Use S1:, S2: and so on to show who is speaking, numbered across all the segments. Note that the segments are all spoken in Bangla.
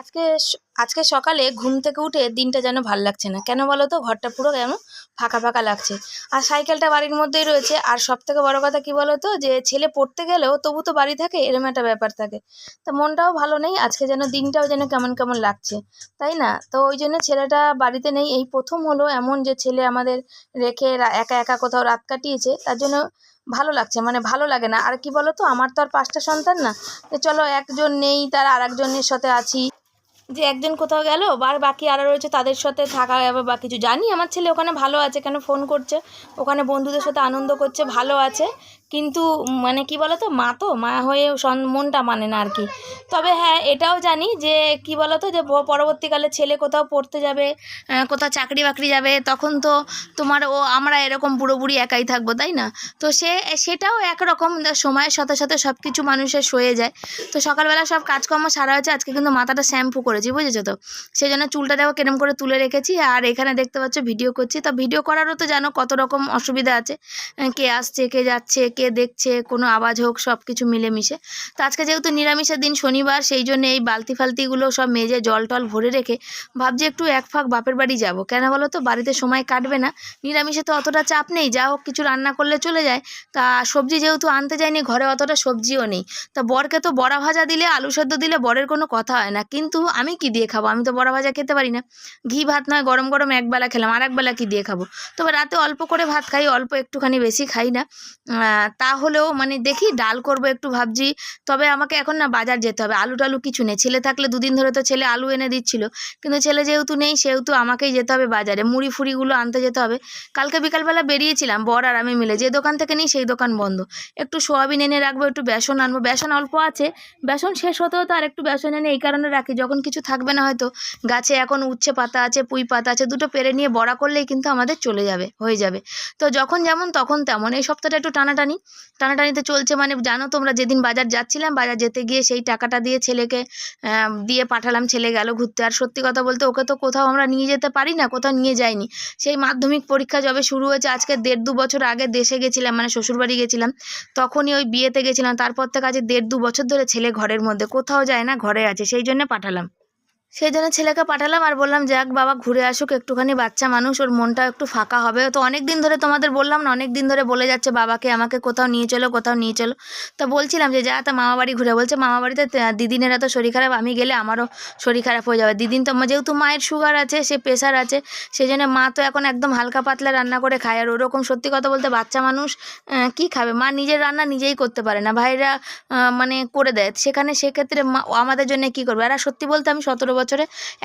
S1: আজকে আজকে সকালে ঘুম থেকে উঠে দিনটা যেন ভালো লাগছে না। কেন বলো তো? ঘরটা পুরো যেন ফাঁকা ফাঁকা লাগছে। আর সাইকেলটা বাড়ির মধ্যেই রয়েছে। আর সব থেকে বড় কথা কি বলো তো? যে ছেলে পড়তে গেলেও তবু তো বাড়ি থাকে, এরম একটা ব্যাপার থাকে। তো মনটাও ভালো নেই, আজকে যেন দিনটাও যেন কেমন কেমন লাগছে। তাই না? তো ওই জন্য ছেলেটা বাড়িতে নেই। এই প্রথম হলো এমন যে ছেলে আমাদের রেখে একা একা কোথাও রাত কাটিয়েছে, তার জন্য ভালো লাগছে মানে ভালো লাগে না। আর কি বলো তো আমার তো আর পাঁচটা সন্তান না। চলো একজন নেই, তার আর একজনের সাথে আছি। যে একজন কোথাও গেল আর বাকি আরও রয়েছে, তাদের সাথে থাকা যাবে, বা কিছু। জানি আমার ছেলে ওখানে ভালো আছে, কেন ফোন করছে? ওখানে বন্ধুদের সাথে আনন্দ করছে, ভালো আছে। কিন্তু মানে কি বলো তো মা তো, মা হয়ে মনটা মানে না আর কি। তবে হ্যাঁ এটাও জানি যে কি বলো তো যে পরবর্তীকালে ছেলে কোথাও পড়তে যাবে কোথাও চাকরি বাকরি যাবে, তখন তো তোমার ও, আমরা এরকম পুরোপুরি একাই থাকব, তাই না? তো সে, সেটাও একরকম সময়ের সাথে সাথে সব কিছু মানুষের সয়ে যায়। তো সকালবেলা সব কাজকর্ম সারা হয়েছে, আজকে কিন্তু মাথাটা শ্যাম্পু করেছি, বুঝেছ তো? সেই জন্য চুলটা দেখো কেরম করে তুলে রেখেছি, আর এখানে দেখতে পাচ্ছ ভিডিও করছি। তো ভিডিও করারও তো জানো কত রকম অসুবিধা আছে কে আসছে, কে যাচ্ছে কে দেখছে, কোনো আওয়াজ হোক সব কিছু মিলেমিশে। তো আজকে যেহেতু নিরামিষের দিন শনিবার, সেই জন্য এই বালতি ফালতিগুলো সব মেজে জল টল ভরে রেখে ভাবছি একটু এক ফাঁক বাপের বাড়ি যাব। কেন বলো তো? বাড়িতে সময় কাটবে না। নিরামিষে তো অতটা চাপ নেই। যা হোক কিছু রান্না করলে চলে যায়। তা সবজি যেহেতু আনতে যায়নি ঘরে অতটা সবজিও নেই। তা বরকে তো বড়া ভাজা দিলে, আলু সেদ্ধ দিলে বরের কোনো কথা হয় না। কিন্তু আমি কি দিয়ে খাব? আমি তো বড়া ভাজা খেতে পারি না। ঘি ভাত নয়, গরম গরম একবেলা খেলাম আর একবেলা কি দিয়ে খাব? তবে রাতে অল্প করে ভাত খাই, অল্প একটুখানি বেশি খাই না। তাহলেও মানে দেখি ডাল করব একটু ভাবছি। তবে আমাকে এখন না বাজার যেতে হবে আলু টালু কিছু নেই। ছেলে থাকলে দুদিন ধরে তো ছেলে আলু এনে দিচ্ছিল, কিন্তু ছেলে যেহেতু নেই সেহেতু আমাকেই যেতে হবে বাজারে। মুড়ি ফুড়িগুলো আনতে যেতে হবে। কালকে বিকালবেলা বেরিয়েছিলাম, বর আর আমি মিলে। যে দোকান থেকে নিই সেই দোকান বন্ধ। একটু সোয়াবিন এনে রাখব, একটু বেসন আনব। বেসন অল্প আছে, বেসন শেষ হতেও তো আর একটু বেসন এনে এই কারণে রাখি। যখন কিছু থাকবে না হয়তো, গাছে এখন উচ্ছে পাতা আছে, পুঁই পাতা আছে, দুটো পেরে নিয়ে বড়া করলেই কিন্তু আমাদের চলে যাবে, হয়ে যাবে। তো যখন যেমন তখন তেমন, এই সপ্তাহটা একটু টানাটানি। টানাটানিতে চলছে। মানে জানো তোমরা, যেদিন বাজার যাচ্ছিলাম, বাজার যেতে গিয়ে সেই টাকাটা দিয়ে ছেলেকে দিয়ে পাঠালাম। ছেলে গেল ঘুরতে। আর সত্যি কথা বলতে ওকে তো কোথাও আমরা নিয়ে যেতে পারি না, কোথাও নিয়ে যাইনি। সেই মাধ্যমিক পরীক্ষা যবে শুরু হয়েছে, আজকে দেড় দু বছর আগে দেশে গেছিলাম মানে শ্বশুরবাড়ি গেছিলাম। তখনই ওই বিয়েতে গেছিলাম। তারপর থেকে আজ দেড় দু বছর ধরে ছেলে ঘরের মধ্যে, কোথাও যায় না, ঘরে আছে। সেই জন্য পাঠালাম। সেই জন্য ছেলেকে পাঠালাম আর বললাম, যাক বাবা, ঘুরে আসুক, একটুখানি বাচ্চা মানুষ, ওর মনটা একটু ফাঁকা হবে। তো অনেক দিন ধরে তোমাদের বললাম না অনেক দিন ধরে বলে যাচ্ছে, বাবাকে আমাকে কোথাও নিয়ে চলো, কোথাও নিয়ে চলো। তা বলছিলাম যে, যা, তা মামা বাড়ি ঘুরে। বলছে, মামা বাড়িতে দিদিনেরা তো শরীর খারাপ, আমি গেলে আমারও শরীর খারাপ হয়ে যাবে। দিদিন তো, যেহেতু মায়ের সুগার আছে, সে প্রেশার আছে সেই জন্য মা তো এখন একদম হালকা পাতলা রান্না করে খায়। আর ওরকম সত্যি কথা বলতে বাচ্চা মানুষ কি খাবে? মা নিজের রান্না নিজেই করতে পারে না। ভাইরা মানে করে দেয়। সেখানে সেক্ষেত্রে মা, আমাদের জন্য কি করবে? আর সত্যি বলতে আমি সতেরো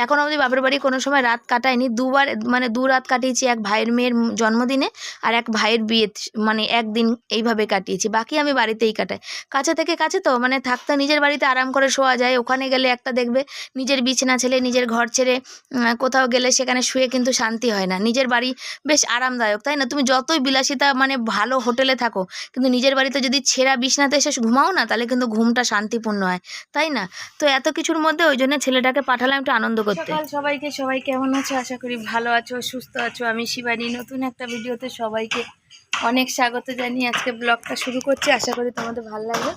S1: এখন অবধি বাপের বাড়ি কোনো সময় রাত কাটায়নি। দুবার মানে দু রাত কাটিয়েছি এক ভাইয়ের মেয়ের জন্মদিনে আর এক ভাইয়ের বিয়ে মানে একদিন এইভাবে কাটিয়েছি। বাকি আমি বাড়িতেই কাটাই। কাছে থেকে কাছে তো মানে থাকতে নিজের বাড়িতে আরাম করে শোয়া যায়। ওখানে গেলে একটা দেখবে নিজের বিছানা ছেড়ে নিজের ঘর ছেড়ে কোথাও গেলে সেখানে শুয়ে কিন্তু শান্তি হয় না। নিজের বাড়ি বেশ আরামদায়ক, তাই না? তুমি যতই বিলাসিতা মানে ভালো হোটেলে থাকো, কিন্তু নিজের বাড়িতে যদি ছেঁড়া বিছনাতে এসে ঘুমাও না, তাহলে কিন্তু ঘুমটা শান্তিপূর্ণ হয়, তাই না? তো এত কিছুর মধ্যে ওই জন্য ছেলেটাকে পাঠালাম একটু আনন্দ করতে। সকাল সবাইকে সবাই কেমন আছো? আশা করি ভালো আছো সুস্থ আছো। আমি শিবানী। নতুন একটা ভিডিওতে সবাইকে অনেক স্বাগত জানিয়ে আজকে ব্লগটা শুরু করছি। আশা করি তোমাদের ভালো লাগবে।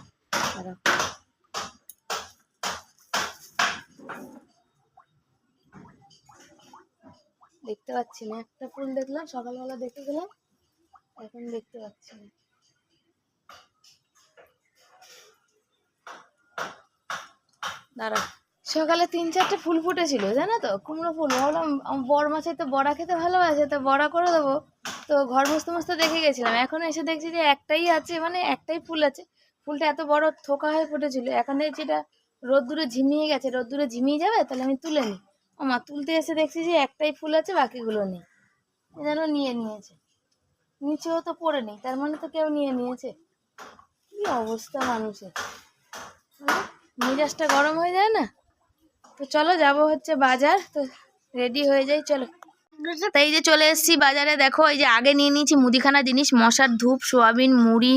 S1: দেখতে পাচ্ছি না। একটা ফুল দেখলাম সকালবেলা দেখে গেলাম এখন দেখতে পাচ্ছি না। দাঁড়া সকালে তিন চারটে ফুল ফুটেছিল, জানো তো? কুমড়ো ফুল। ভাবলাম বড় মাছের তো বড়া খেতে ভালোবাসে, তো বড়া করে দেবো। তো ঘর মস্ত মস্ত দেখে গেছিলাম। এখন এসে দেখছি যে একটাই আছে মানে একটাই ফুল আছে। ফুলটা এত বড় থোকা হয়ে ফুটেছিল। এখন দেখছি এটা রোদ্দুরে ঝিমিয়ে গেছে। রোদ্দুরে ঝিমিয়ে যাবে? তাহলে আমি তুলে নিই। মা, তুলতে এসে দেখছি যে একটাই ফুল আছে, বাকিগুলো নেই। যেন নিয়ে নিয়েছে। নিচেও তো পড়ে নেই, তার মানে তো কেউ নিয়ে নিয়েছে। কি অবস্থা মানুষের? মেজাজটা গরম হয়ে যায় না? তো চলো যাব হচ্ছে বাজার, তো রেডি হয়ে যাই, চলো। তো এই যে চলে এসেছি বাজারে, দেখো, এই যে আগে নিয়ে নিয়েছি মুদিখানা জিনিস, মশার ধূপ, সোয়াবিন, মুড়ি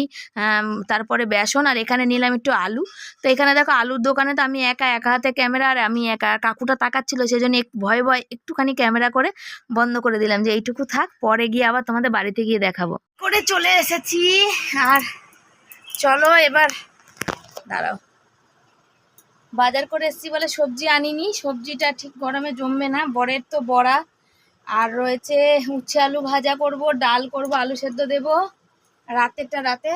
S1: তারপরে বেসন, আর এখানে নিলাম একটু আলু। তো এখানে দেখো, আলুর দোকানে তো আমি একা একা হাতে ক্যামেরা, আর আমি একা, কাকুটা তাকাচ্ছিল সেই জন্য এক- ভয়ে ভয়ে একটুখানি ক্যামেরা করে বন্ধ করে দিলাম যে এইটুকু থাক, পরে গিয়ে আবার তোমাদের বাড়িতে গিয়ে দেখাবো। করে চলে এসেছি, আর চলো এবার দাঁড়াও। বাজার করে এসছি বলে সবজি আনিনি। সবজিটা ঠিক গরমে জমবে না। বরের তো বড়া। আর রয়েছে উচ্ছে আলু ভাজা করব, ডাল করব, আলু সেদ্ধ দেব। রাতেরটা রাতে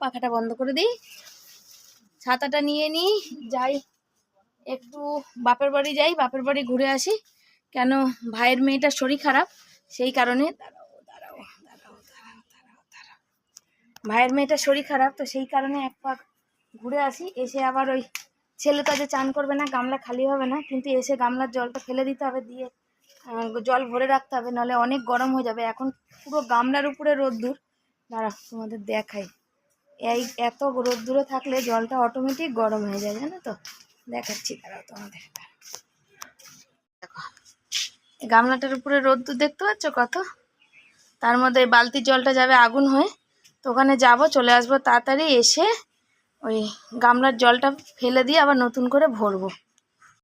S1: পাখাটা বন্ধ করে দিই। ছাতাটা নিয়ে নিই। যাই, একটু বাপের বাড়ি যাই, বাপের বাড়ি ঘুরে আসি। কেন ভাইয়ের মেয়েটার শরীর খারাপ, সেই কারণে ভাইয়ের মেয়েটার শরীর খারাপ, তো সেই কারণে এক পাক ঘুরে আসি, এসে আবার ওই ছেলে তো আজ চান করবে না, গামলা খালি হবে না, কিন্তু এসে গামলার জলটা ফেলে দিতে হবে, দিয়ে জল ভরে রাখতে হবে, নাহলে অনেক গরম হয়ে যাবে। এখন পুরো গামলার উপরে রোদ্দুর। দাঁড়া, তোমাদের দেখাই। এই এত রোদ্দুরে থাকলে জলটা অটোমেটিক গরম হয়ে যায়, জানো তো? দেখাচ্ছি, দাঁড়াও তোমাদের। দেখো গামলাটার উপরে রোদ্দুর দেখতে পাচ্ছ কত? তার মধ্যে বালতির জলটা যাবে আগুন হয়ে। তো ওখানে যাব, চলে আসব তাড়াতাড়ি, এসে ওই গামলার জলটা ফেলে দিয়ে আবার নতুন করে ভরবো।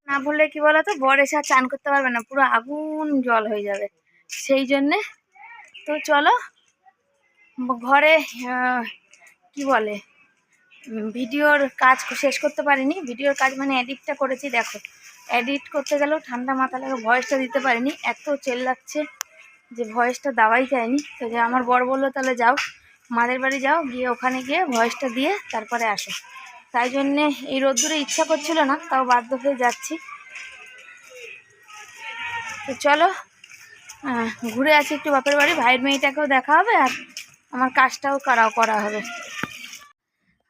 S1: না ভরলে কি বলো তো বর এসে আর চান করতে পারবে না, পুরো আগুন জল হয়ে যাবে। সেই জন্যে তো চলো, ঘরে কি বলে? ভিডিওর কাজ শেষ করতে পারিনি। ভিডিওর কাজ মানে এডিটটা করেছি, দেখো। এডিট করতে গেলেও ঠান্ডা মাথা লাগে ভয়েসটা দিতে পারিনি। এত চেল লাগছে যে ভয়েসটা দেওয়াই যায়নি। তো যে আমার বর বলল, তাহলে যাও। মাদের বাড়ি যাও, গিয়ে ওখানে গিয়ে ভয়েসটা দিয়ে তারপরে আসো। তাই জন্যে এই রোদ্দুরে ইচ্ছা করছিল না, তাও বাধ্য হয়ে যাচ্ছি। তো চলো ঘুরে আছি একটু বাপের বাড়ি, ভাইয়ের মেয়েটাকেও দেখা হবে আর আমার কাজটাও করাও করা হবে।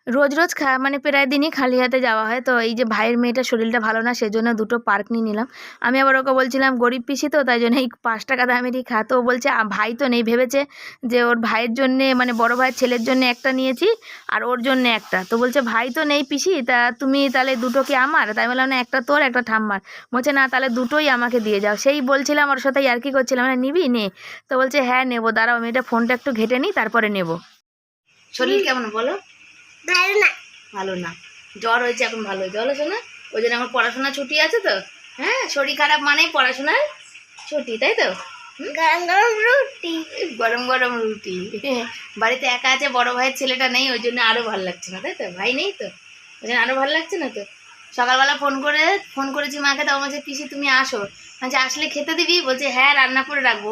S1: রোজ রোজ খা মানে প্রায় দিনই খালি হাতে যাওয়া হয়। তো এই যে ভাইয়ের মেয়েটার শরীরটা ভালো না, সেজন্য দুটো পার্ক নিয়ে নিলাম। আমি আবার ওকে বলছিলাম, গরিব পিসি তো, তাই জন্য এই পাঁচ টাকা দামেরই খা। তো বলছে ভাই তো নেই ভেবেছে যে ওর ভাইয়ের জন্যে মানে বড় ভাইয়ের ছেলের জন্য একটা নিয়েছি আর ওর জন্য একটা। তো বলছে, ভাই তো নেই পিসি, তা তুমি তাহলে দুটো কি আমার? তাই বললাম, না, একটা তোর, একটা ঠাম্মার। বলছে, না, তাহলে দুটোই আমাকে দিয়ে যাও। সেই বলছিলাম, ওর সাথে আর কি করছিলাম মানে নিবি? নে। তো বলছে হ্যাঁ নেব, দাঁড়াও আমি এটা ফোনটা একটু ঘেটে নিই তারপরে নেব। শরীর কেমন বলো?
S2: ভালো না।
S1: ভালো না। জ্বর হয়েছে এখন ভালো। হয়েছে না? ওই জন্য আমার পড়াশোনা ছুটি আছে তো। হ্যাঁ শরীর খারাপ মানেই পড়াশোনার ছুটি তাই তো?
S2: গরম গরম রুটি।
S1: গরম গরম রুটি। বাড়িতে একা আছে বড় ভাইয়ের ছেলেটা নেই ওই জন্য আরও ভালো লাগছে না তাই তো? ভাই নেই তো? ওই জন্য আরও ভালো লাগছে না তো? সকালবেলা ফোন করে ফোন করেছি মাকে তো বলছে পিসি তুমি আসো। বলছে আসলে খেতে দিবি? বলছে হ্যাঁ রান্না করে রাখব।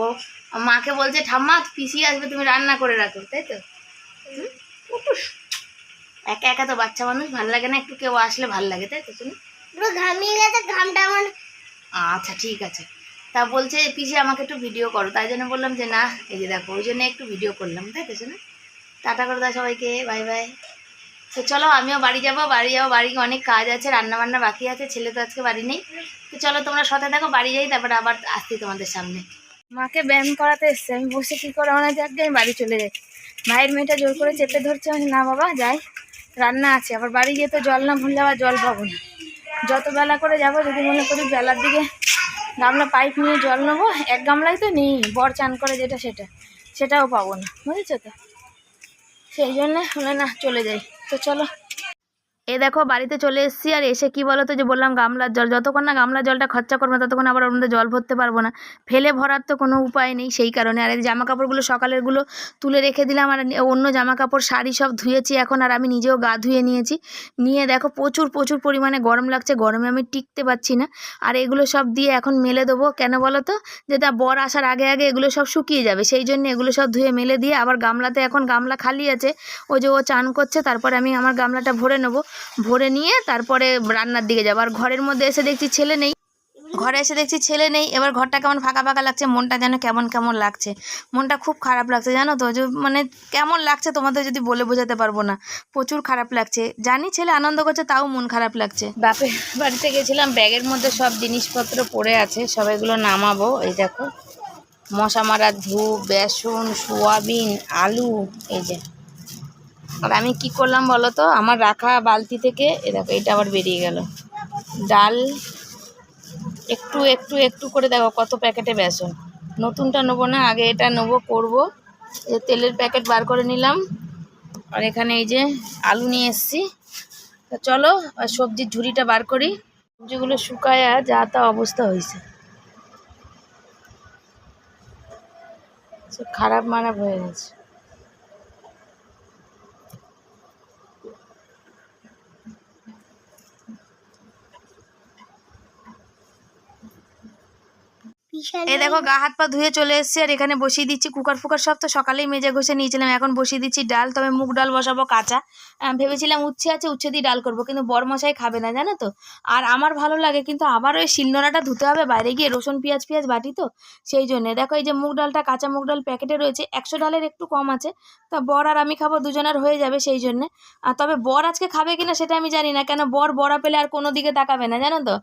S1: মাকে বলছে ঠাম্মা পিসি আসবে তুমি রান্না করে রাখো। তাই তো? হুম? একা একা তো বাচ্চা মানুষ ভালো লাগে না একটু কেউ আসলে ভালো লাগে তাই তো তুমি?
S2: পুরো ঘামিয়ে গেছে ঘামটা আমার
S1: আচ্ছা ঠিক আছে। তা বলছে পিসি আমাকে একটু ভিডিও করো। তাই জন্য বললাম যে না এই যে দেখো ওই জন্য একটু ভিডিও করলাম তাই তো শোনা? টাটা করে দাও সবাইকে বাই বাই তো চলো আমিও বাড়ি যাব বাড়ি যাব বাড়ি অনেক কাজ আছে রান্না বান্না বাকি আছে ছেলে তো আজকে বাড়ি নেই। তো চলো তোমরা সাথে দেখো বাড়ি যাই তারপরে আবার আসছি তোমাদের সামনে। মাকে ব্যায়াম করাতে এসছে আমি বসে কী করে ওনা যাক আমি বাড়ি চলে যাই। ভাইয়ের মেয়েটা জোর করে চেপে ধরছে আমি না বাবা যাই। রান্না আছে, আবার বাড়ি গিয়ে তো জল না ভুললে আবার জল পাবো না। যত বেলা করে যাব, যদি মনে করি বেলার দিকে গামলা পাইপ নিয়ে জল নেব, এক গামলাই তো নেই, বর চান করে যেটা সেটা, সেটাও পাবো না, বুঝেছ তো? সেই জন্যে হলে না চলে যাই। তো চলো। এ দেখো, বাড়িতে চলে এসেছি আর এসে কি বলো তো যে বললাম গামলার জল, যতক্ষণ না গামলার জলটা খরচা করব ততক্ষণ আবার মধ্যে জল ভরতে পারব না। ফেলে ভরার তো কোনো উপায় নেই সেই কারণে। আর এই জামা কাপড়গুলো সকালেরগুলো তুলে রেখে দিলাম আর অন্য জামা কাপড় শাড়ি সব ধুয়েছি এখন আর আমি নিজেও গা ধুয়ে নিয়েছি। নিয়ে দেখো, প্রচুর প্রচুর পরিমাণে গরম লাগছে, গরমে আমি টিকতে পারছি না। আর এগুলো সব দিয়ে এখন মেলে দেবো। কেন বলো তো যে তা বর আসার আগে আগে এগুলো সব শুকিয়ে যাবে। সেই জন্য এগুলো সব ধুয়ে মেলে দিয়ে আবার গামলাতে এখন গামলা খালি আছে। ও যে ও চান করছে, তারপরে আমি আমার গামলাটা ভরে নেব। ভরে নিয়ে তারপরে রান্নার দিকে যাব। আর ঘরের মধ্যে এসে দেখছি ছেলে নেই। ঘরে এসে দেখছি ছেলে নেই। এবার ঘরটা কেমন ফাঁকা ফাঁকা লাগছে, মনটা যেন কেমন কেমন লাগছে। মনটা খুব খারাপ লাগছে, জানো তো? যে মানে কেমন লাগছে তোমাদের যদি বলে বোঝাতে পারব না। প্রচুর খারাপ লাগছে। জানি ছেলে আনন্দ করছে, তাও মন খারাপ লাগছে। বাপের বাড়িতে গেছিলাম, ব্যাগের মধ্যে সব জিনিসপত্র পড়ে আছে, সবাইগুলো নামাবো। এই দেখো, মশা মারার ধূপ, বেসন, সোয়াবিন, আলু, এই যে। আর আমি কি করলাম বলো তো? আমার রাখা বালতি থেকে এ দেখো এটা আবার বেরিয়ে গেল। ডাল, একটু একটু একটু করে দেখো কত প্যাকেটে বেসন। নতুনটা নেব না, আগে এটা নেব, করব। এই তেলের প্যাকেট বার করে নিলাম। আর এখানে এই যে আলু নিয়ে এসছি। তা চলো সবজির ঝুড়িটা বার করি। সবজিগুলো শুকায় যা তা অবস্থা হয়েছে। খারাপ মারাপ হয়ে গেছে। এই দেখো গা হাত পা ধুয়ে চলে এসেছি আর এখানে বসিয়ে দিচ্ছি কুকার ফুকার সব। তো সকালেই মেজে ঘষে নিয়েছিলাম এখন বসিয়ে দিচ্ছি ডাল। তবে মুগ ডাল বসাবো কাঁচা। ভেবেছিলাম উচ্ছে আছে উচ্ছে দিয়ে ডাল করব কিন্তু বরমশাই খাবে না জানো তো। আর আমার ভালো লাগে কিন্তু আবার ওই শিলনোড়াটা ধুতে হবে বাইরে গিয়ে রসুন পেঁয়াজ পেঁয়াজ বাটি তো সেই জন্যে। দেখো এই যে মুগ ডালটা কাঁচা মুগ ডাল প্যাকেটে রয়েছে একশো ডালের একটু কম আছে। তা বর আর আমি খাব দুজনের হয়ে যাবে সেই জন্যে। আর তবে বর আজকে খাবে কিনা সেটা আমি জানি না কেন বর বড়া পেলে আর কোনো দিকে তাকাবে না জানো তো।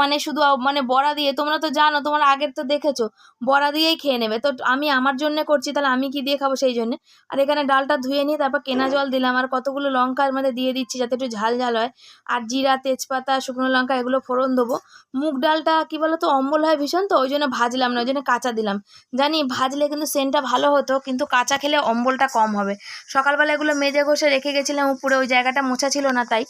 S1: মানে শুধু মানে বড়া দিয়ে তোমরা তো জানো তোমরা আগের তো দেখেছ? বড়া দিয়েই খেয়ে নেবে। তো আমি আমার জন্য করছি, তাহলে আমি কি দিয়ে খাব সেই জন্যে? আর এখানে ডালটা ধুয়ে নিয়ে তারপর কেনা জল দিলাম। আর কতগুলো লঙ্কা মধ্যে দিয়ে দিচ্ছি যাতে একটু ঝাল ঝাল হয়। আর জিরা, তেজপাতা, শুকনো লঙ্কা এগুলো ফোড়ন দেবো। মুগ ডালটা কি বলো তো, অম্বল হয় ভীষণ তো, ওই জন্য ভাজলাম না, ওই জন্য কাঁচা দিলাম। জানি ভাজলে কিন্তু সেন্টটা ভালো হতো, কিন্তু কাঁচা খেলে অম্বলটা কম হবে। সকালবেলা এগুলো মেজে ঘষে রেখে গেছিলাম উপরে, ওই জায়গাটা মোছা ছিল না তাই।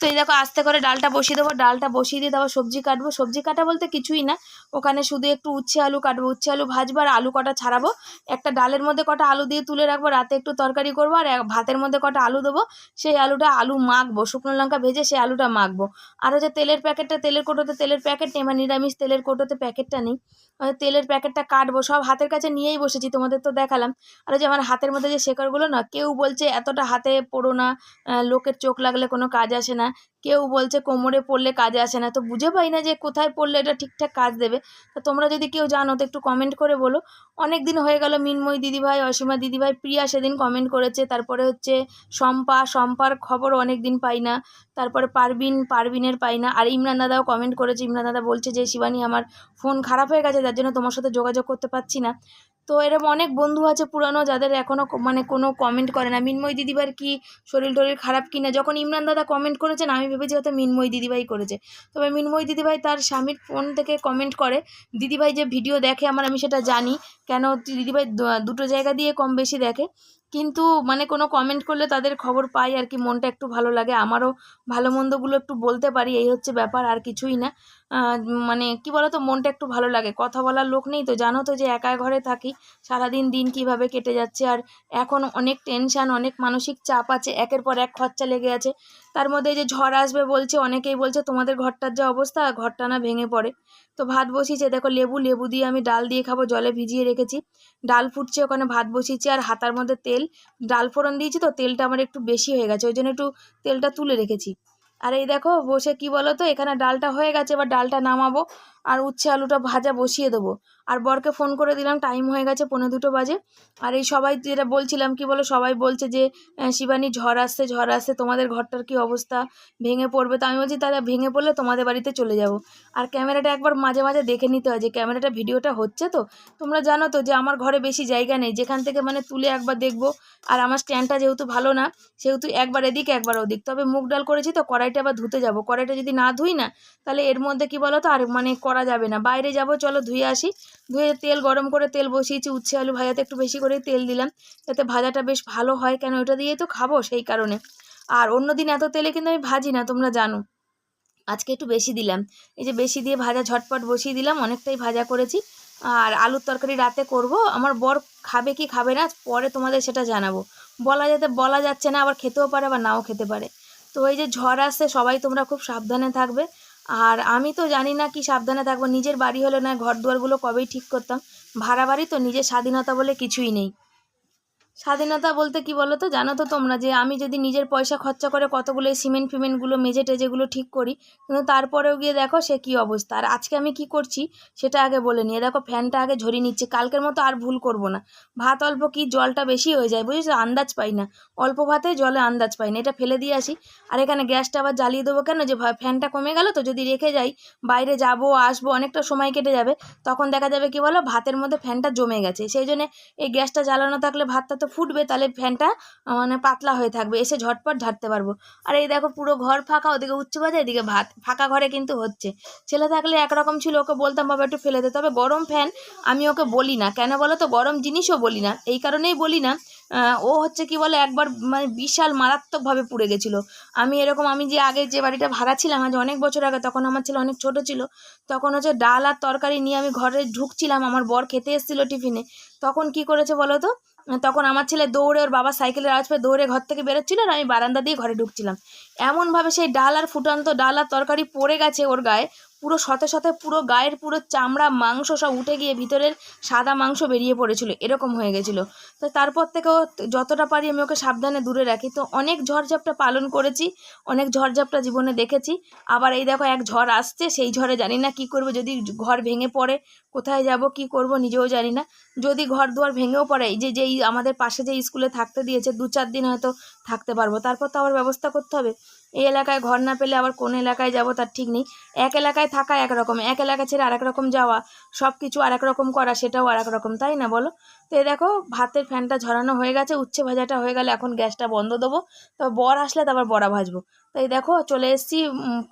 S1: তো এই দেখো, আস্তে করে ডালটা বসিয়ে দেবো, ডালটা বসিয়ে দিয়ে তারপর সবজি কাটবো। সবজি কাটা বলতে কিছুই না, ওখানে শুধু একটু উচ্ছে আলু কাটবো, উচ্ছে আলু ভাজবো আর আলু কটা ছাড়াবো। একটা ডালের মধ্যে কটা আলু দিয়ে তুলে রাখব, রাতে একটু তরকারি করব আর ভাতের মধ্যে কটা আলু দেবো। সেই আলুটা আলু মাখবো, শুকনো লঙ্কা ভেজে সেই আলুটা মাখবো। আর হচ্ছে তেলের প্যাকেটটা, তেলের কোটোতে তেলের প্যাকেট নেই বা নিরামিষ তেলের কোটোতে প্যাকেটটা নেই। তেলের প্যাকেটটা কাটবো, সব হাতের কাছে নিয়েই বসেছি, তোমাদের তো দেখালাম। আর যে আমার হাতের মধ্যে যে শেকড়গুলো না, কেউ বলছে এতটা হাতে পড়ো না লোকের চোখ লাগলে কোনো কাজ আসে না। কেউ বলছে কোমরে পড়লে কাজে আসে না। তো বুঝে পাই না যে কোথায় পড়লে এটা ঠিকঠাক কাজ দেবে। তো তোমরা যদি কেউ জানো, তো একটু কমেন্ট করে বলো। অনেক দিন হয়ে গেল মিনময়ী দিদিভাই, অসীমা দিদিভাই, প্রিয়া সেদিন কমেন্ট করেছে। তারপরে হচ্ছে শম্পা, শম্পার খবর অনেক দিন পাই না। তারপরে পারবিন, পারবিনের পাই না। আর ইমরান দাদাও কমেন্ট করেছে। ইমরান দাদা বলছে যে, শিবানী, আমার ফোন খারাপ হয়ে গেছে যার জন্য তোমার সাথে যোগাযোগ করতে পারছি না। তো এরকম অনেক বন্ধু আছে পুরানো যাদের এখনও মানে কোনো কমেন্ট করে না। মিনময় দিদিবার কি শরীর টরীর খারাপ কি না যখন ইমরান দাদা কমেন্ট করেছেন, আমি ভেবেছি হয়তো মিনময় দিদিভাই করেছে। তবে মিনময় দিদিভাই তার স্বামীর ফোন থেকে কমেন্ট করে, দিদিভাই যে ভিডিও দেখে আমার, আমি সেটা জানি। কেন দিদিভাই দুটো জায়গা দিয়ে কম বেশি দেখে? কিন্তু মানে কোনো কমেন্ট করলে তাদের খবর পাই আর কি, মনটা একটু ভালো লাগে। আমারও ভালো মন্দগুলো একটু বলতে পারি, এই হচ্ছে ব্যাপার, আর কিছুই না। মানে কি বলতো, মনটা একটু ভালো লাগে। কথা বলার লোক নেই তো, জানো তো যে একা ঘরে থাকি, সারাদিন দিন কীভাবে কেটে যাচ্ছে। আর এখন অনেক টেনশান অনেক মানসিক চাপ আছে, একের পর এক খরচা লেগে আছে। তার মধ্যে যে ঝড় আসবে বলছে, অনেকেই বলছে তোমাদের ঘরটার যা অবস্থা, ঘরটা না ভেঙে পড়ে। তো ভাত বসিয়েছে, দেখো লেবু লেবু দিয়ে আমি ডাল দিয়ে খাব, জলে ভিজিয়ে রেখেছি। ডাল ফুটছে ওখানে, ভাত বসিয়েছি আর হাতার মধ্যে তেল। ডাল ফোড়ন দিয়েছি তো, তেলটা আমার একটু বেশি হয়ে গেছে, ওই জন্য একটু তেলটা তুলে রেখেছি। আর এই দেখো, বসে কি বলো তো এখানে ডালটা হয়ে গেছে, এবার ডালটা নামাবো আর উচ্ছে আলুটা ভাজা বসিয়ে দেবো। আর বরকে ফোন করে দিলাম টাইম হয়ে গেছে পৌনে দুটো বাজে। আর এই সবাই যেটা বলছিলাম, কি বলো? সবাই বলছে যে শিবানী ঝড় আসছে ঝড় আসছে, তোমাদের ঘরটার কি অবস্থা? ভেঙে পড়বে। তো আমি বলছি, তাহলে ভেঙে পড়লে তোমাদের বাড়িতে চলে যাব। আর ক্যামেরাটা একবার মাঝে মাঝে দেখে নিতে হয় যে, ক্যামেরাটা ভিডিওটা হচ্ছে তো? তোমরা জানো তো যে, আমার ঘরে বেশি জায়গা নেই। যেখান থেকে মানে তুলে একবার দেখব। আর আমার স্ট্যান্ডটা যেহেতু ভালো না, সেহেতু একবার এদিক, একবার ওদিক। তবে মুগ ডাল করেছি তো কড়াইটা আবার ধুতে যাব। কড়াইটা যদি না ধুই না, তাহলে এর মধ্যে কি বলো তো আর মানে করা যাবে না। বাইরে যাব, চলো ধুয়ে আসি। ধুয়ে তেল গরম করে তেল বসিয়েছি, উচ্ছে আলু ভাজাতে একটু বেশি করে তেল দিলাম। যাতে ভাজাটা বেশ ভালো হয়। কেন ওটা দিয়েই তো খাব সেই কারণে। আর অন্য দিন এত তেলে কিন্তু আমি ভাজি না, তোমরা জানো। আজকে একটু বেশি দিলাম। এই যে বেশি দিয়ে ভাজা ঝটপট বসিয়ে দিলাম, অনেকটাই ভাজা করেছি। আর আলুর তরকারি রাতে করব। আমার বর খাবে কি খাবে না, পরে তোমাদের সেটা জানাব। বলা যেতে বলা যাচ্ছে না, আবার খেতেও পারে, আবার নাও খেতে পারে। তো এই যে ঝড় আসছে, সবাই তোমরা খুব সাবধানে থাকবে। আর আমি তো জানি না কি সাবধানে থাকব, নিজের বাড়ি হলে না ঘর দুয়ারগুলো কবেই ঠিক করতাম। ভাড়া বাড়ি তো নিজের স্বাধীনতা বলে কিছুই নেই। স্বাধীনতা বলতে কি বলো তো জানো তো তোমরা যে আমি যদি নিজের পয়সা খরচা করে কতগুলো সিমেন্ট ফিমেন্টগুলো মেঝে টেজেগুলো ঠিক করি, কিন্তু তারপরেও গিয়ে দেখো সে কী অবস্থা। আর আজকে আমি কি করছি সেটা আগে বলে নিয়ে দেখো, ফ্যানটা আগে ঝরিয়ে নিচ্ছে, কালকের মতো আর ভুল করব না। ভাত অল্প কি জলটা বেশি হয়ে যায়, বুঝেছ? আন্দাজ পাই না। অল্প ভাতে জলে আন্দাজ পাই না, এটা ফেলে দিয়ে আসি। আর এখানে গ্যাসটা আবার জ্বালিয়ে দেবো কেন? যে ফ্যানটা কমে গেল তো যদি রেখে যাই, বাইরে যাব, আসব, অনেকটা সময় কেটে যাবে, তখন দেখা যাবে কি বলো? ভাতের মধ্যে ফ্যানটা জমে গেছে। সেই জন্য এই গ্যাসটা জ্বালানো থাকলে ভাতটা তো ফুটবে, তাহলে ফ্যানটা মানে পাতলা হয়ে থাকবে। এসে ঝটপট ঝাড়তে পারব। আর এই দেখো পুরো ঘর ফাঁকা, ওদিকে উচ্চ বাজে এদিকে ভাত, ফাঁকা ঘরে কিন্তু হচ্ছে। ছেলে থাকলে একরকম ছিল, ওকে বলতাম, বাবা, একটু ফেলে দে। তবে গরম ফ্যান আমি ওকে বলি না। কেন বলো তো? গরম জিনিসও বলি না। এই কারণেই বলি না। ও হচ্ছে কি বলে, একবার মানে বিশাল মারাত্মকভাবে পুড়ে গেছিল। আমি এরকম, আমি যে আগে যে বাড়িটা ভাড়া ছিলাম, আজ অনেক বছর আগে, তখন আমার ছেলে অনেক ছোট ছিল, তখন হচ্ছে ডাল আর তরকারি নিয়ে আমি ঘরে ঢুকছিলাম। আমার বর খেতে এসেছিল টিফিনে। তখন কি করেছে বলো তো? তখন আমার ছেলে দৌড়ে ওর বাবা সাইকেলের আওয়াজ পেয়ে দৌড়ে ঘর থেকে বেরোচ্ছিল আর আমি বারান্দা দিয়ে ঘরে ঢুকছিলাম। এমনভাবে সেই ডাল আর ফুটান্ত ডাল আর তরকারি পড়ে গেছে ওর গায়ে। পুরো শতে শতে পুরো গায়ের পুরো চামড়া, মাংস সব উঠে গিয়ে ভিতরের সাদা মাংস বেরিয়ে পড়েছিল। এরকম হয়ে গেছিল। তো তারপর থেকেও যতটা পারি আমি ওকে সাবধানে দূরে রাখি। তো অনেক ঝড়ঝাপটা পালন করেছি, অনেক ঝড়ঝাপটা জীবনে দেখেছি। আবার এই দেখো এক ঝড় আসছে, সেই ঝড়ে জানি না কি করব, যদি ঘর ভেঙে পড়ে কোথায় যাব, কি করব নিজেও জানি না। যদি ঘর দুয়ার ভেঙেও পড়ে, এই যে যেই আমাদের পাশে যে স্কুলে থাকতে দিয়েছে, দু চার দিন হয়তো থাকতে পারব। তারপর তো আবার ব্যবস্থা করতে হবে। এই এলাকায় ঘর না পেলে আবার কোন এলাকায় যাব তার ঠিক নেই। এক এলাকায় থাকা একরকম এক এলাকা ছেড়ে আরেক রকম যাওয়া সব কিছু আরেক রকম করা, সেটাও আরেক রকম, তাই না বলো? তো দেখো, ভাতের ফ্যানটা ঝরানো হয়ে গেছে, উচ্ছে ভাজাটা হয়ে গেলে, এখন গ্যাসটা বন্ধ দেবো। তো বর আসলে তারপর বড়া ভাজবো। তো এই দেখো, চলে এসেছি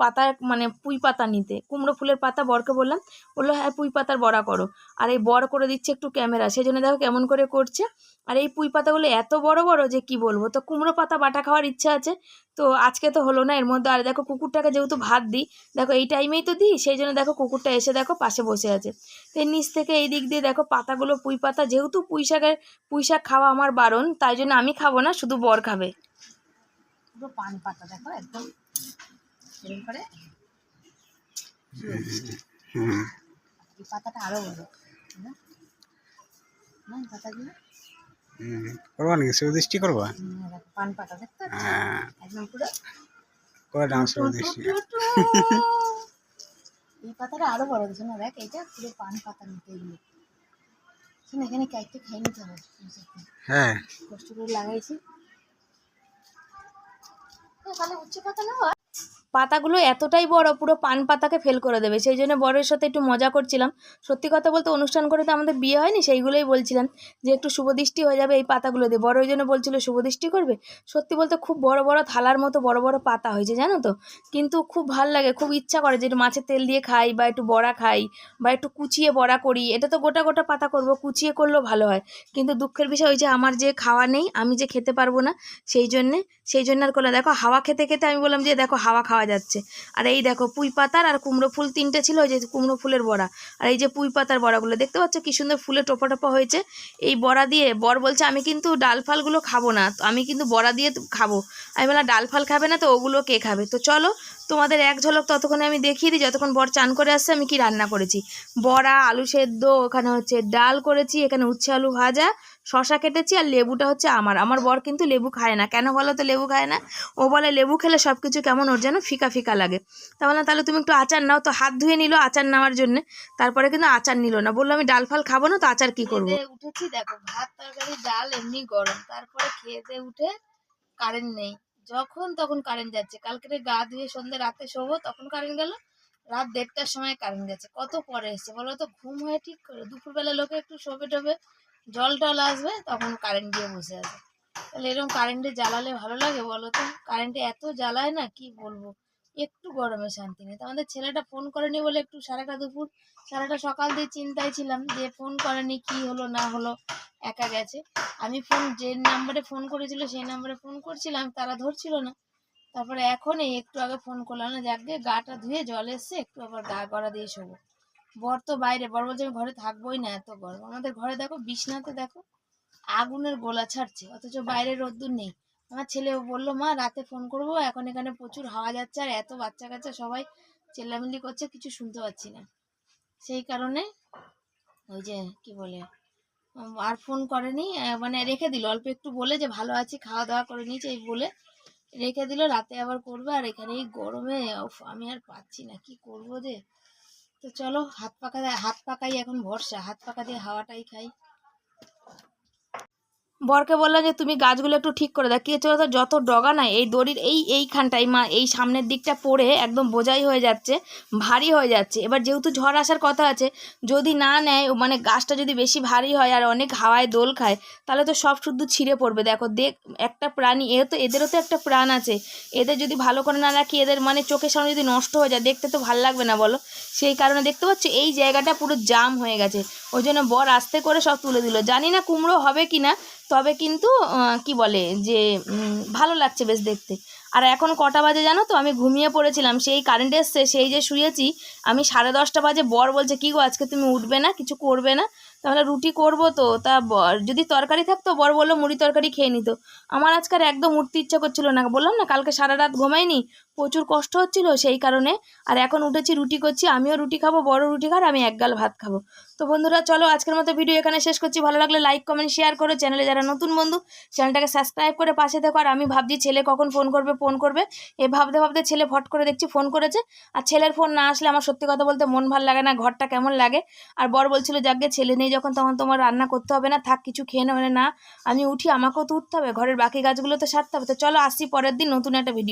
S1: পাতা মানে পুঁই পাতা নিতে। কুমড়ো ফুলের পাতা বরকে বললাম, বলল হ্যাঁ পুঁই পাতার বড়া করো। আর এই বর করে দিচ্ছে একটু ক্যামেরা সেই জন্য দেখো কেমন করে করছে। আর এই পুঁই পাতাগুলো এত বড় বড় যে কি বলব? তো কুমড়ো পাতা বাটা খাওয়ার ইচ্ছা আছে, তো আজকে তো হলো না, এর মধ্যে, আর দেখো কুকুরটাকে যেহেতু ভাত দিই, দেখো এই টাইমেই তো দিই, সেই জন্য দেখো কুকুরটা এসে দেখো পাশে বসে আছে। তো নিচ থেকে এই দিক দিয়ে দেখো পাতাগুলো, পুঁই পাতা যেহেতু পুঁই শাকের পুঁই শাক খাওয়া আমার বারণ তাই জন্য আমি খাব না শুধু বর খাবে।
S3: পুরো পান পাতা দেখো একদম করে। এই পাতাটা আরও বড় না? না এই পাতাগুলো?
S4: করবা নাকি? সুদৃষ্টি করবা?
S3: হুম, এই দেখো, পান পাতা দেখতে
S4: হ্যাঁ।
S3: একদম পুরো
S4: করে দাম সুদৃষ্টি
S3: এই পাতাটা আরও বড় দেখছ না দেখ এইটা পুরো পান পাতা নিতে এগুলো। এখানে কাইটটা খাই নিতে হবে
S4: হ্যাঁ।
S3: কষ্ট করে লাগাইছি। তাহলে উচ্চ পাতা নেব
S1: পাতাগুলো এতটাই বড়, পুরো পান পাতাকে ফেল করে দেবে। সেই জন্য বরের সাথে একটু মজা করছিলাম। সত্যি কথা বলতে অনুষ্ঠান করে তো আমাদের বিয়ে হয়নি, সেইগুলোই বলছিলাম যে একটু শুভদৃষ্টি হয়ে যাবে এই পাতাগুলো দিয়ে। বড় ওই জন্য বলছিল শুভদৃষ্টি করবে? সত্যি বলতে খুব বড় বড় থালার মতো বড় বড় পাতা হয়েছে, জানো তো? কিন্তু খুব ভালো লাগে, খুব ইচ্ছা করে যে একটু মাছের তেল দিয়ে খাই বা একটু বড়া খাই বা একটু কুচিয়ে বড়া করি। এটা তো গোটা গোটা পাতা করব, কুচিয়ে করলেও ভালো হয়। কিন্তু দুঃখের বিষয় ওই যে আমার যে খাওয়া নেই, আমি যে খেতে পারব না, সেই জন্যে, সেই জন্য আর করলে দেখো হাওয়া খেতে খেতে আমি বললাম যে, দেখো হাওয়া খাওয়া যাচ্ছে। আর এই দেখো পুঁই পাতার আর কুমড়ো ফুল তিনটে ছিল ওই যে কুমড়ো ফুলের বড়া। আর এই যে পুঁই পাতার বড়াগুলো, দেখতে পাচ্ছ কি সুন্দর ফুলে টোপা টোপা হয়েছে? এই বড়া দিয়ে, বর বলছে, আমি কিন্তু ডাল ফালগুলো খাব না আমি কিন্তু বড়া দিয়ে খাব। আমি বললাম, ডাল ফাল খাবে না তো, ওগুলো কে খাবে? তো চলো, তোমাদের এক ঝলক ততক্ষণে আমি দেখিয়ে দিই, যতক্ষণ বর চান করে আসছে, আমি কি রান্না করেছি। বড়া, আলু সেদ্ধ, ওখানে হচ্ছে ডাল করেছি, এখানে উচ্ছে আলু ভাজা শশা কেটেছি আর লেবুটা হচ্ছে আমার। আমার বর কিন্তু লেবু খায় না। কেন বলো তো লেবু খায় না? ও বলে, লেবু খেলে সব কিছু কেমন ওর যেন ফিকা ফিকা লাগে। তা বললাম, তাহলে তুমি একটু আচার নাও। তো হাত ধুয়ে নিল আচার নেওয়ার জন্য। তারপরে কিন্তু আচার নিল না। বলল, আমি ডাল ফাল খাব না, তো আচার কি করব?
S3: উঠেছি, দেখো, ভাত তরকারি, ডাল এমনি গরম। তারপরে খেতে উঠে কারেন্ট নেই। যখন তখন কারেন্ট যাচ্ছে। কালকে গা ধুয়ে সন্ধ্যে রাতে শোবো, তখন কারেন্ট গেল। রাত দেড়টার সময় কারেন্ট গেছে। কত পরে এসছে বলো তো? ঘুম হয় ঠিক করে। দুপুরবেলা লোকে একটু শোবে টোবে জল টল আসবে, তখন কারেন্ট দিয়ে বসে আছে। তাহলে এরকম কারেন্টে জ্বালালে ভালো লাগে বলো তো? কারেন্টে এত জ্বালায় না, কি বলব? একটু গরমে শান্তি নেই। তো আমাদের ছেলেটা ফোন করেনি বলে একটু সারাটা দুপুর, সারাটা সকাল দিয়ে চিন্তায় ছিলাম যে ফোন করেনি, কি হলো, না হলো, একা গেছে। আমি ফোন যে নাম্বারে ফোন করেছিল, সেই নাম্বারে ফোন করছিলাম, তারা ধরছিল না। তারপরে এখনই একটু আগে ফোন করলাম, না যাকে গাটা ধুয়ে জল এসছে, একটু আবার গা গড়া দিয়ে শোবো। বর তো বাইরে বর বলছে আমি ঘরে থাকবোই না এত গরম। আমাদের ঘরে দেখো, বিছনাতে দেখো, আগুনের গোলা ছাড়ছে, অথচ বাইরে রোদ্দুর নেই। আমার ছেলে বলল, মা, রাতে ফোন করব, এখন এখানে প্রচুর হাওয়া যাচ্ছে আর এত বাচ্চা কাচ্চা সবাই চেল্লামিল্লি করছে, কিছু শুনতে পাচ্ছি না। সেই কারণে ওই যে কি বলে আর ফোন করেনি মানে রেখে দিল। অল্প একটু বলে যে, ভালো আছি, খাওয়া দাওয়া করে নিয়েছে, এই বলে রেখে দিল। রাতে আবার করবে, আর এখানে এই গরমে আমি আর পাচ্ছি না, কি করব যে? তো চলো হাত পাকা হাত পাকাই এখন ভরসা। হাত পাকা দিয়ে হাওয়াটাই খাই।
S1: বরকে বললাম যে, তুমি গাছগুলো একটু ঠিক করে দাও। কি হচ্ছে যত ডগা নাই, এই দড়ির এই এইখানটায় মা, এই সামনের দিকটা পড়ে একদম বোঝাই হয়ে যাচ্ছে, ভারী হয়ে যাচ্ছে। এবার যেহেতু ঝড় আসার কথা আছে, যদি না নেয় মানে গাছটা যদি বেশি ভারী হয় আর অনেক হাওয়ায় দোল খায়, তাহলে তো সব শুদ্ধ ছিঁড়ে পড়বে। দেখো, দেখ, একটা প্রাণী, এ তো, এদেরও তো একটা প্রাণ আছে। এদের যদি ভালো করে না রাখি, এদের মানে চোখের সামনে যদি নষ্ট হয়ে যায়, দেখতে তো ভালো লাগবে না, বলো? সেই কারণে দেখতে পাচ্ছ, এই জায়গাটা পুরো জাম হয়ে গেছে। ওই জন্য বর আস্তে করে সব তুলে দিল। জানি না কুমড়ো হবে কি না তবে কিন্তু কি বলে, যে ভালো লাগছে বেশ দেখতে। আর এখন কটা বাজে জানো তো? আমি ঘুমিয়ে পড়েছিলাম, সেই কারেন্ট এসছে, সেই যে শুয়েছি, আমি সাড়ে দশটা বাজে বর বলছে, কী গো, আজকে তুমি উঠবে না? কিছু করবে না? তাহলে রুটি করব তো। তা যদি তরকারি থাকতো, বর বলল মুড়ি তরকারি খেয়ে নিত। আমার আজকে আর একদম উঠতে ইচ্ছা করছিল না। বললাম না, কালকে সারা রাত ঘুমাইনি, প্রচুর কষ্ট হচ্ছিল সেই কারণে, আর এখন উঠেছি, রুটি করছি, আমিও রুটি খাব বড় রুটি খার আমি এক গাল ভাত খাব। তো বন্ধুরা, চলো আজকের মতো ভিডিও এখানে শেষ করছি। ভালো লাগলে লাইক কমেন্ট শেয়ার করো। চ্যানেলে যারা নতুন বন্ধু, চ্যানেলটাকে সাবস্ক্রাইব করে পাশে দেখো আর আমি ভাবছি ছেলে কখন ফোন করবে ফোন করবে। এ ভাবতে ভাবতে ছেলে ফট করে দেখছি ফোন করেছে। আর ছেলের ফোন না আসলে আমার সত্যি কথা বলতে মন ভালো লাগে না, ঘরটা কেমন লাগে। আর বর বলছিল, যাকে ছেলে নেই যখন তখন তোমার রান্না করতে হবে না, থাক কিছু খেয়ে নেবে না, আমি উঠি, আমাকেও তো উঠতে হবে, ঘরের বাকি গাছগুলো তো সারতে হবে। তো চলো আসি পরের দিন নতুন একটা ভিডিও